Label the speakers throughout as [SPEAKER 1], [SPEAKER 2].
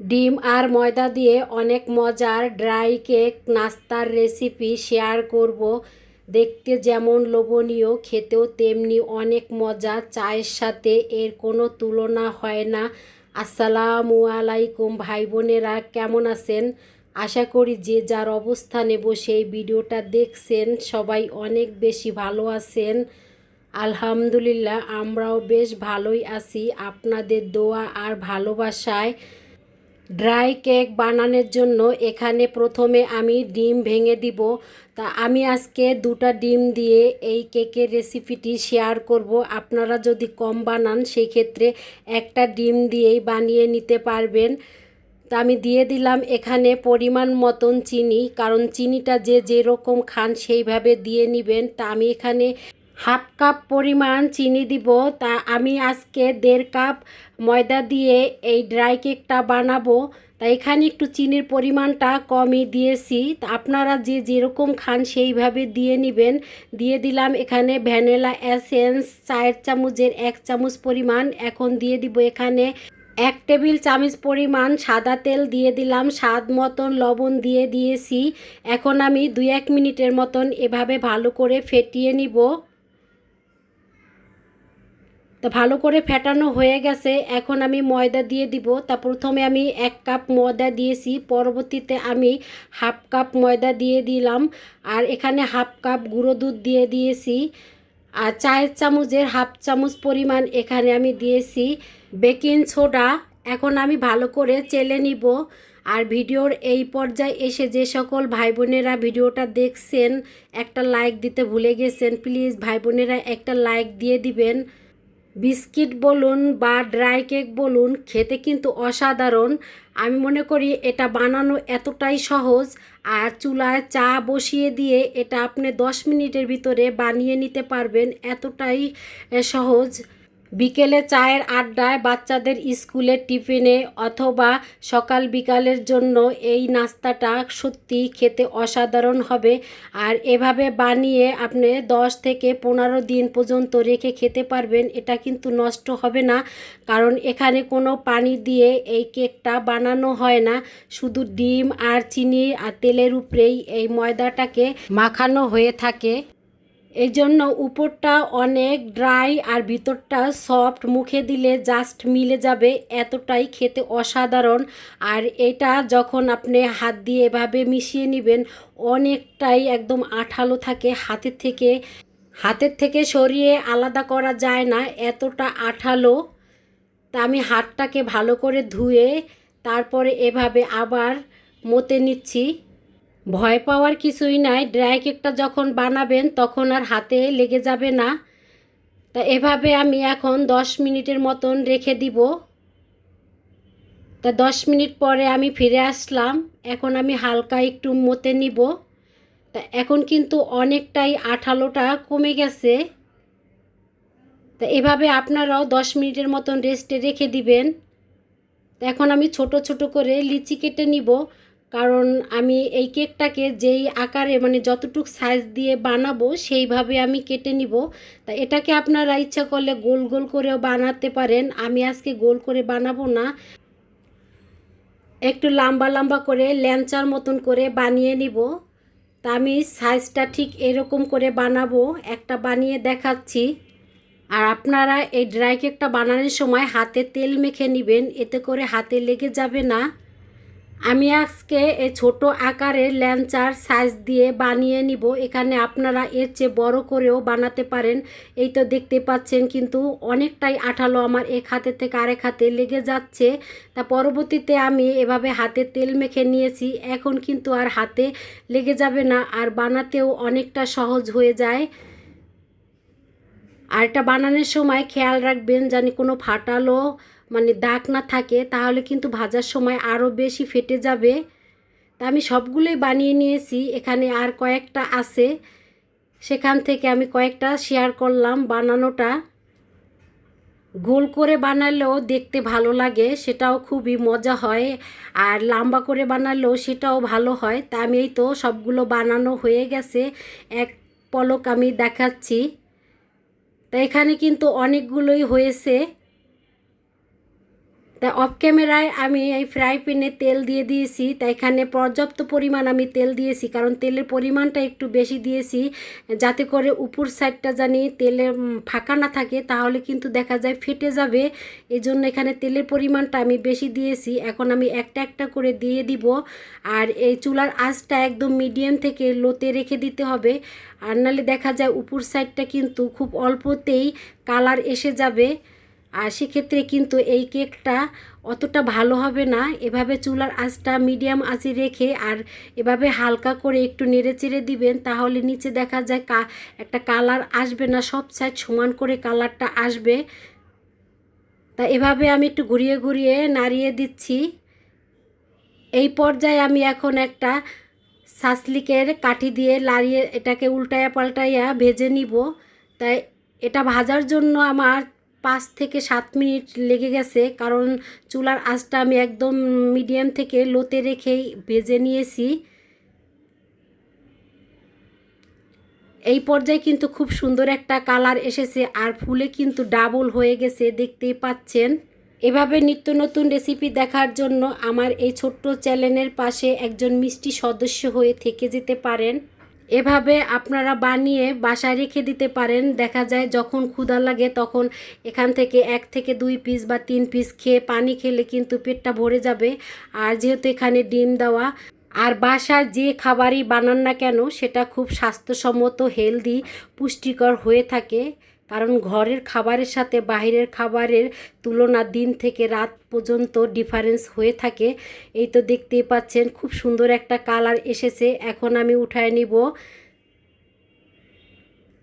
[SPEAKER 1] ডিম আর ময়দা দিয়ে অনেক মজার ড্রাই কেক নাস্তার রেসিপি শেয়ার করব। দেখতে যেমন লোভনীয়, খেতেও তেমনি অনেক মজা, চায়ের সাথে এর কোনো তুলনা হয় না। আসসালামু আলাইকুম ভাই বোনেরা কেমন আছেন? আশা করি যে যার অবস্থানে বসে এই ভিডিওটা দেখছেন সবাই অনেক বেশি ভালো আছেন। আলহামদুলিল্লাহ, আমরাও বেশ ভালোই আছি। আপনাদের দোয়া আর ভালোবাসায় ড্রাই কেক বানানোর জন্য এখানে প্রথমে আমি ডিম ভেঙে দিব। তা আমি আজকে দুটা ডিম দিয়ে এই কেকের রেসিপিটি শেয়ার করব। আপনারা যদি কম বানান সেই ক্ষেত্রে একটা ডিম দিয়েই বানিয়ে নিতে পারবেন। তা আমি দিয়ে দিলাম এখানে পরিমাণ মতন চিনি, কারণ চিনিটা যে যেরকম খান সেইভাবে দিয়ে নেবেন। তা আমি এখানে হাফ কাপ পরিমাণ চিনি দিব। তা আমি আজকে দেড় কাপ ময়দা দিয়ে এই ড্রাই কেকটা বানাবো। তা এখানে একটু চিনির পরিমাণটা কমই দিয়েছি। তা আপনারা যে যেরকম খান সেইভাবে দিয়ে নেবেন। দিয়ে দিলাম এখানে ভ্যানিলা এসেন্স চায়ের চামচের এক চামচ পরিমাণ। এখন দিয়ে দিব এখানে এক টেবিল চামচ পরিমাণ সাদা তেল দিয়ে দিলাম। স্বাদ মতন লবণ দিয়ে দিয়েছি। এখন আমি দুই এক মিনিটের মতন এভাবে ভালো করে ফেটিয়ে নিব। তা ভালো করে ফেটানো হয়ে গেছে। এখন আমি ময়দা দিয়ে দিব। তা প্রথমে আমি এক কাপ ময়দা দিয়েছি। পরবর্তীতে আমি হাফ কাপ ময়দা দিয়ে দিলাম। আর এখানে হাফ কাপ গুঁড়ো দুধ দিয়ে দিয়েছি। আর চায়ের চামচের হাফ চামচ পরিমাণ এখানে আমি দিয়েছি বেকিং সোডা। এখন আমি ভালো করে চেলে নিব। আর ভিডিওর এই পর্যায়ে এসে যে সকল ভাই বোনেরা ভিডিওটা দেখছেন, একটা লাইক দিতে ভুলে গেছেন, প্লিজ ভাই বোনেরা একটা লাইক দিয়ে দিবেন। বিস্কিট বলুন বা ড্রাই কেক বলুন, খেতে কিন্তু অসাধারণ। আমি মনে করি এটা বানানো এতটাই সহজ, আর চুলায় চা বসিয়ে দিয়ে এটা আপনি দশ মিনিটের ভিতরে বানিয়ে নিতে পারবেন। এতটাই সহজ। বিকেলে চায়ের আড্ডায় বাচ্চাদের স্কুলের টিফিনে অথবা সকাল বিকালের জন্য এই নাস্তাটা সত্যি খেতে অসাধারণ হবে। আর এভাবে বানিয়ে আপনি দশ থেকে পনেরো দিন পর্যন্ত রেখে খেতে পারবেন, এটা কিন্তু নষ্ট হবে না। কারণ এখানে কোনো পানি দিয়ে এই কেকটা বানানো হয় না। শুধু ডিম আর চিনি আর তেলের উপরেই এই ময়দাটাকে মাখানো হয়ে থাকে। এই জন্য উপরটা অনেক ড্রাই আর ভিতরটা সফট। মুখে দিলে জাস্ট মিলে যাবে, এতটাই খেতে অসাধারণ। আর এটা যখন আপনি হাত দিয়ে এভাবে মিশিয়ে নেবেন, অনেকটাই একদম আঠালো থাকে হাতের থেকে। হাতের থেকে সরিয়ে আলাদা করা যায় না, এতটা আঠালো। তা আমি হাতটাকে ভালো করে ধুয়ে তারপরে এভাবে আবার মতে নিচ্ছি। ভয় পাওয়ার কিছুই নাই। ড্রাই কেকটা যখন বানাবেন, তখন আর হাতে লেগে যাবে না। তা এভাবে আমি এখন দশ মিনিটের মতন রেখে দিব। তা দশ মিনিট পরে আমি ফিরে আসলাম। এখন আমি হালকা একটু মতে নিব। তা এখন কিন্তু অনেকটাই আঠালোটা কমে গেছে। তা এভাবে আপনারাও দশ মিনিটের মতন রেস্টে রেখে দিবেন। এখন আমি ছোট ছোট করে লিচি কেটে নিব। কারণ আমি এই কেকটাকে যেই আকারে মানে যতটুক সাইজ দিয়ে বানাবো, সেইভাবে আমি কেটে নিব। তা এটাকে আপনারা ইচ্ছা করলে গোল গোল করেও বানাতে পারেন। আমি আজকে গোল করে বানাবো না। একটু লম্বা লম্বা করে ল্যাঞ্চার মতন করে বানিয়ে নিব। তা আমি সাইজটা ঠিক এরকম করে বানাবো। একটা বানিয়ে দেখাচ্ছি। আর আপনারা এই ড্রাই কেকটা বানানোর সময় হাতে তেল মেখে নেবেন। এতে করে হাতে লেগে যাবে না। আমি আজকে এই ছোট আকারের ল্যাঞ্চার সাইজ দিয়ে বানিয়ে নিব। এখানে আপনারা এর চেয়ে বড় করেও বানাতে পারেন। এই তো দেখতে পাচ্ছেন, কিন্তু অনেকটাই আঠালো আমার এক হাতে থেকে আরেক হাতে লেগে যাচ্ছে। তা পরবর্তীতে আমি এভাবে হাতে তেল মেখে নিয়েছি। এখন কিন্তু আর হাতে লেগে যাবে না, আর বানাতেও অনেকটা সহজ হয়ে যায়। আর এটা বানানোর সময় খেয়াল রাখবেন, জানি কোনো ফাটালো মানে দাগ না থাকে, তাহলে কিন্তু ভাজার সময় আরও বেশি ফেটে যাবে। তা আমি সবগুলোই বানিয়ে নিয়েছি, এখানে আর কয়েকটা আছে। সেখান থেকে আমি কয়েকটা শেয়ার করলাম বানানোটা। গোল করে বানালেও দেখতে ভালো লাগে, সেটাও খুবই মজা হয়। আর লম্বা করে বানালেও সেটাও ভালো হয়। তা আমি এই তো সবগুলো বানানো হয়ে গেছে, এক পলক আমি দেখাচ্ছি। তা এখানে কিন্তু অনেকগুলোই হয়েছে। তা অফ ক্যামেরায় আমি এই ফ্রাই প্যানে তেল দিয়ে দিয়েছি। তাই এখানে পর্যাপ্ত পরিমাণ আমি তেল দিয়েছি, কারণ তেলের পরিমাণটা একটু বেশি দিয়েছি, যাতে করে উপর সাইডটা জানি তেলে ফাঁকা না থাকে, তাহলে কিন্তু দেখা যায় ফেটে যাবে। এই জন্য এখানে তেলের পরিমাণটা আমি বেশি দিয়েছি। এখন আমি একটা একটা করে দিয়ে দিব। আর এই চুলার আঁচটা একদম মিডিয়াম থেকে লোতে রেখে দিতে হবে। আর নাহলে দেখা যায় উপর সাইডটা কিন্তু খুব অল্পতেই কালার এসে যাবে। আর সেক্ষেত্রে কিন্তু এই কেকটা অতটা ভালো হবে না। এভাবে চুলার আঁচটা মিডিয়াম আঁচে রেখে আর এভাবে হালকা করে একটু নেড়ে চেড়ে দিবেন, তাহলে নিচে দেখা যায় কা একটা কালার আসবে না, সব সাইড সমান করে কালারটা আসবে। তা এভাবে আমি একটু ঘুরিয়ে ঘুরিয়ে নাড়িয়ে দিচ্ছি। এই পর্যায়ে আমি এখন একটা সাসলিকের কাঠি দিয়ে লাড়িয়ে এটাকে উল্টায়া পাল্টাইয়া ভেজে নিব। তাই এটা ভাজার জন্য আমার পাঁচ থেকে সাত মিনিট লেগে গেছে, কারণ চুলার আঁচটা আমি একদম মিডিয়াম থেকে লোতে রেখেই ভেজে নিয়েছি। এই পর্যায়ে কিন্তু খুব সুন্দর একটা কালার এসেছে আর ফুলে কিন্তু ডাবল হয়ে গেছে, দেখতেই পাচ্ছেন। এভাবে নিত্য নতুন রেসিপি দেখার জন্য আমার এই ছোট্ট চ্যানেলের পাশে একজন মিষ্টি সদস্য হয়ে থেকে যেতে পারেন। এভাবে আপনারা বানিয়ে বাসায় রেখে দিতে পারেন। দেখা যায় যখন ক্ষুধা লাগে তখন এখান থেকে এক থেকে দুই পিস বা তিন পিস খেয়ে পানি খেলে কিন্তু পেটটা ভরে যাবে। আর যেহেতু এখানে ডিম দেওয়া, আর বাসার যে খাবারই বানান না কেন, সেটা খুব স্বাস্থ্যসম্মত হেলদি পুষ্টিকর হয়ে থাকে। কারণ ঘরের খাবারের সাথে বাইরের খাবারের তুলনা দিন থেকে রাত পর্যন্ত ডিফারেন্স হয়ে থাকে। এই তো দেখতেই পাচ্ছেন, খুব সুন্দর একটা কালার এসেছে। এখন আমি উঠায় নিব।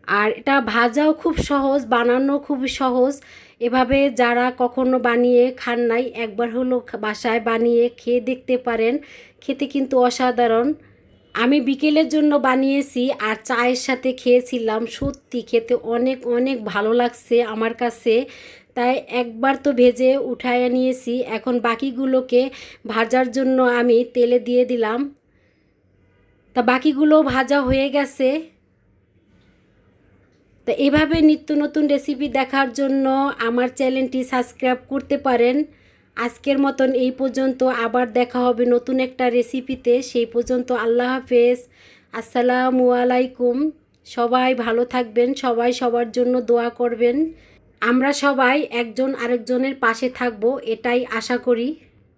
[SPEAKER 1] আর এটা ভাজাও খুব সহজ বানানো খুব সহজ। এভাবে যারা কখনো বানিয়ে খান নাই, একবার হলো বাসায় বানিয়ে খেয়ে দেখতে পারেন। খেতে কিন্তু অসাধারণ। আমি বিকেলের জন্য বানিয়েছি আর চায়ের সাথে খেয়েছিলাম। সত্যি খেতে অনেক অনেক ভালো লাগছে আমার কাছে। তাই একবার তো ভেজে উঠায় নিয়েছি। এখন বাকিগুলোকে ভাজার জন্য আমি তেলে দিয়ে দিলাম। তা বাকিগুলো ভাজা হয়ে গেছে। তো এভাবে নিত্য নতুন রেসিপি দেখার জন্য আমার চ্যানেলটি সাবস্ক্রাইব করতে পারেন। আজকের মতন এই পর্যন্ত। আবার দেখা হবে নতুন একটা রেসিপিতে সেই পর্যন্ত আল্লাহ হাফেজ। আসসালামু আলাইকুম। সবাই ভালো থাকবেন, সবাই সবার জন্য দোয়া করবেন। আমরা সবাই একজন আরেকজনের পাশে থাকব, এটাই আশা করি।